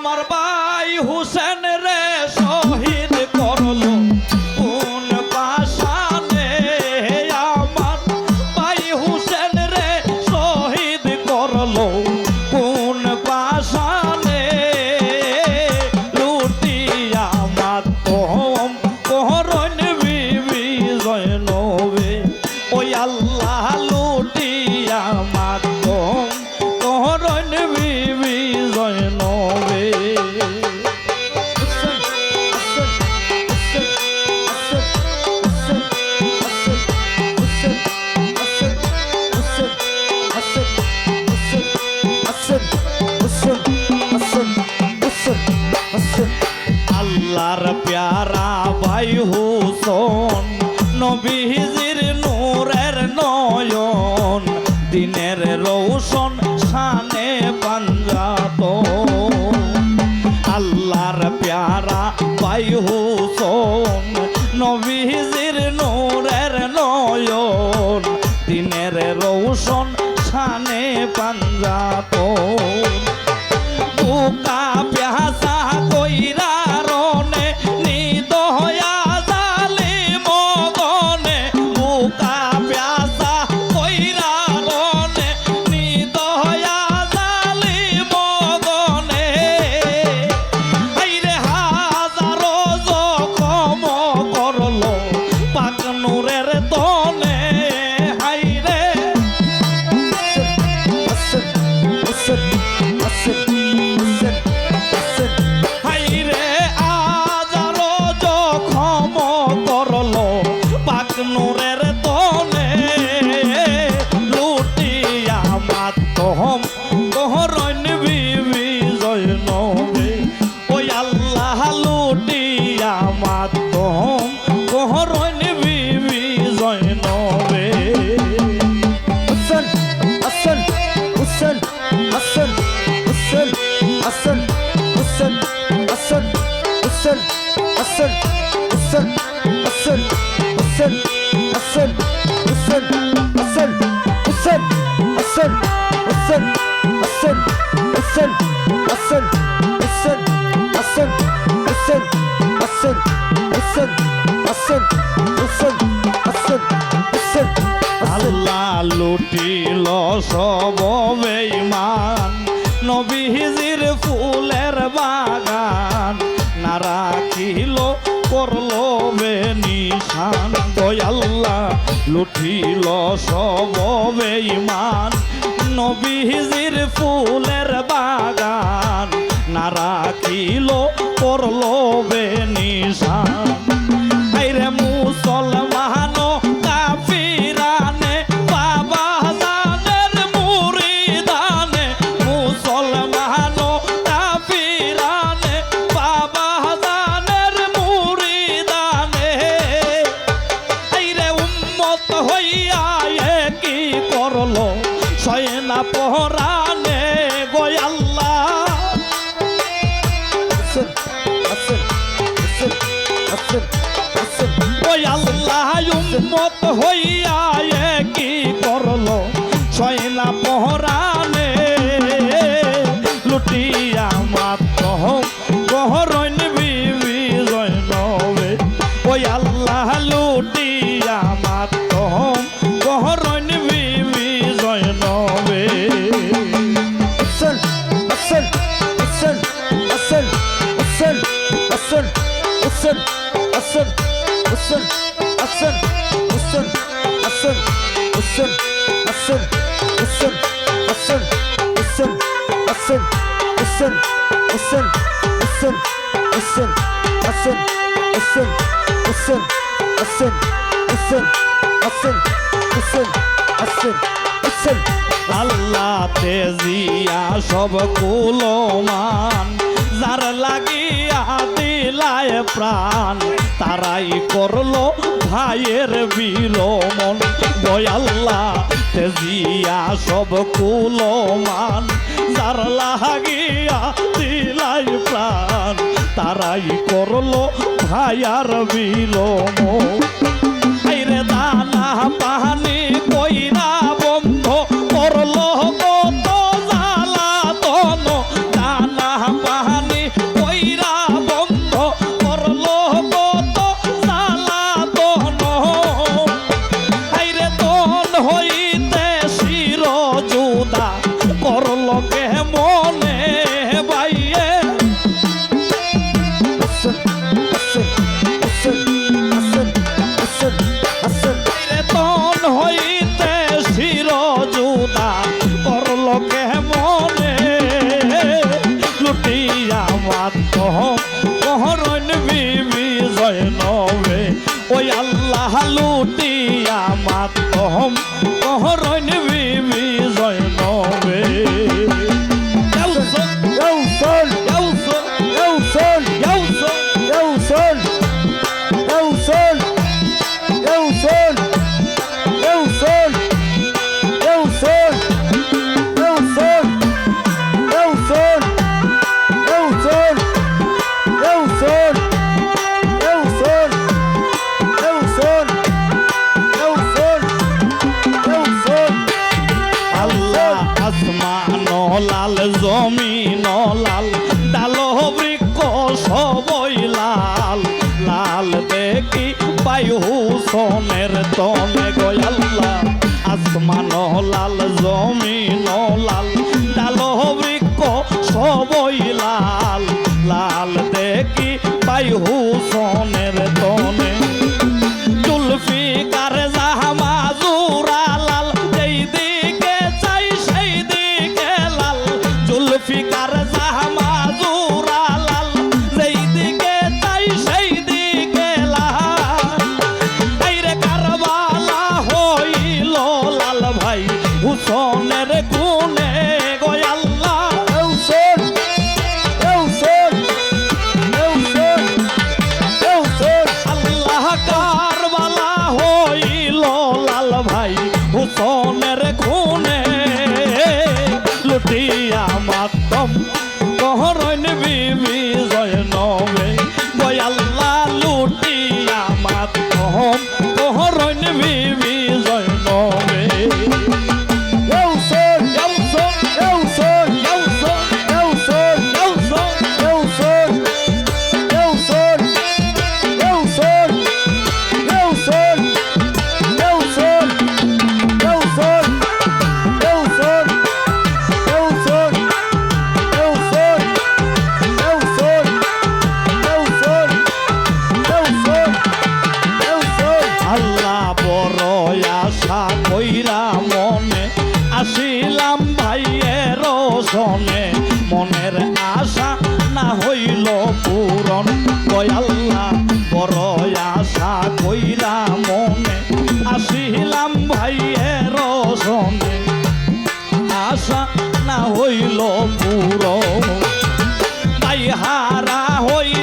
আমার ভাই হুসেন হুসন নবীজির নূরের নয়ন, দিনের রৌশন শানে পাঞ্জাত। আল্লাহর প্যারা ভাই হুসন, নবীজির নূরের নয়ন, দিনের রৌশন শানে পাঞ্জাত। বুকা মাতহম গহরণ বিবি জয় নবে আল্লাহ লুটিল সব বেঈমান নবীজির ফুলের বাগান না রাখিল করল বেনিশান। দয়াল্লাহ লুটিল সব বেঈমান নবীজির ফুলের বাগান না রাখিল করল বেনিশান। আইরে উম্মত হইয়া আল্লাহ তেজিয়া সব কুলমান যার লাগিয়া দিলায় প্রাণ। তারাই করল ভাইয়ের বিলমন। দয়াল্লাহ তেজিয়া সব কুলমান। যার লাগিয়া দিলাই প্রাণ, তারাই করল ভাইয়ার আইরে দানা পাহানি কইরা লাল জমিন, লাল ডাল বৃক্ষ সবই লাল। লাল দেখি পায়ু সোমের তনে গয়াল্লা আসমান লাল জমিন, লাল ডাল বৃক্ষ সবই লাল। লাল তারা হই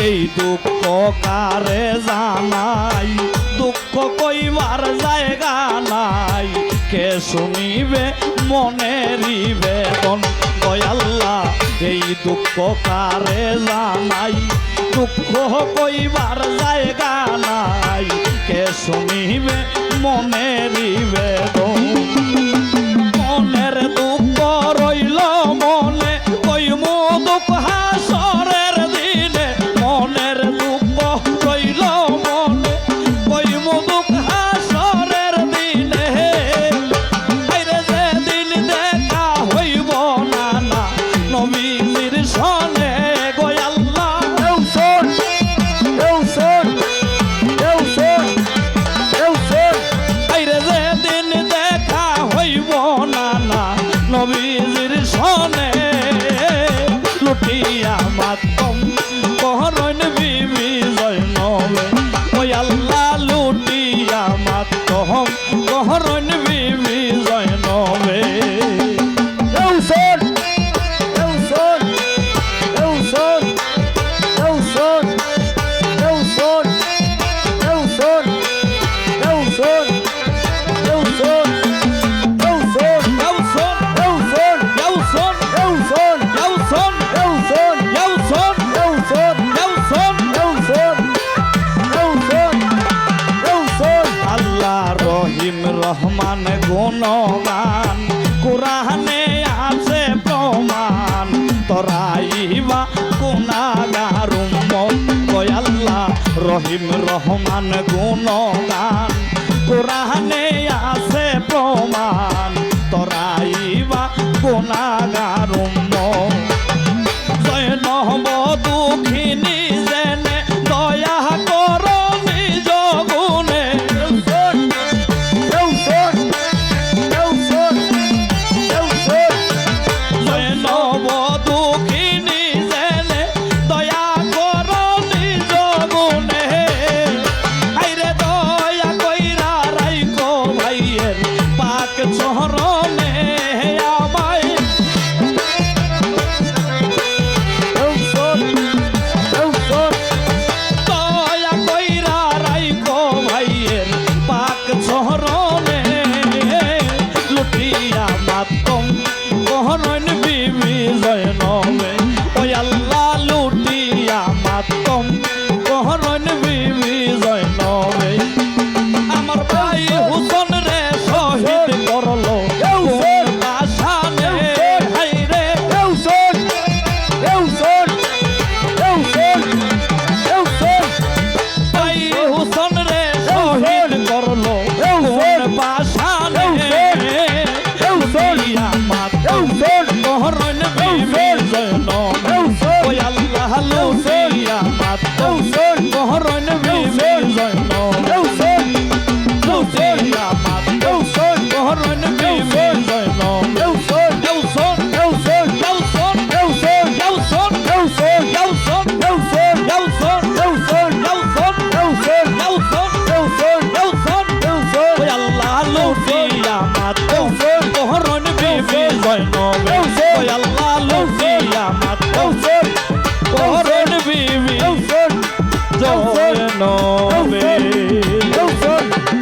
এই দুঃখ কারে জানাই? দুঃখ কইবার জায়গা নাই। কে শুনিবে মনেরই বেতন দয়াল্লা, এই দুঃখ কারে জানাই? দুঃখ কইবার জায়গা নাই। কে শুনিবে মনেরই বেতন উঠিয়া মাত্র রহিম রহমান গুণগান। কোরআনে আছে প্রমাণ। তরাইবা গুনাগার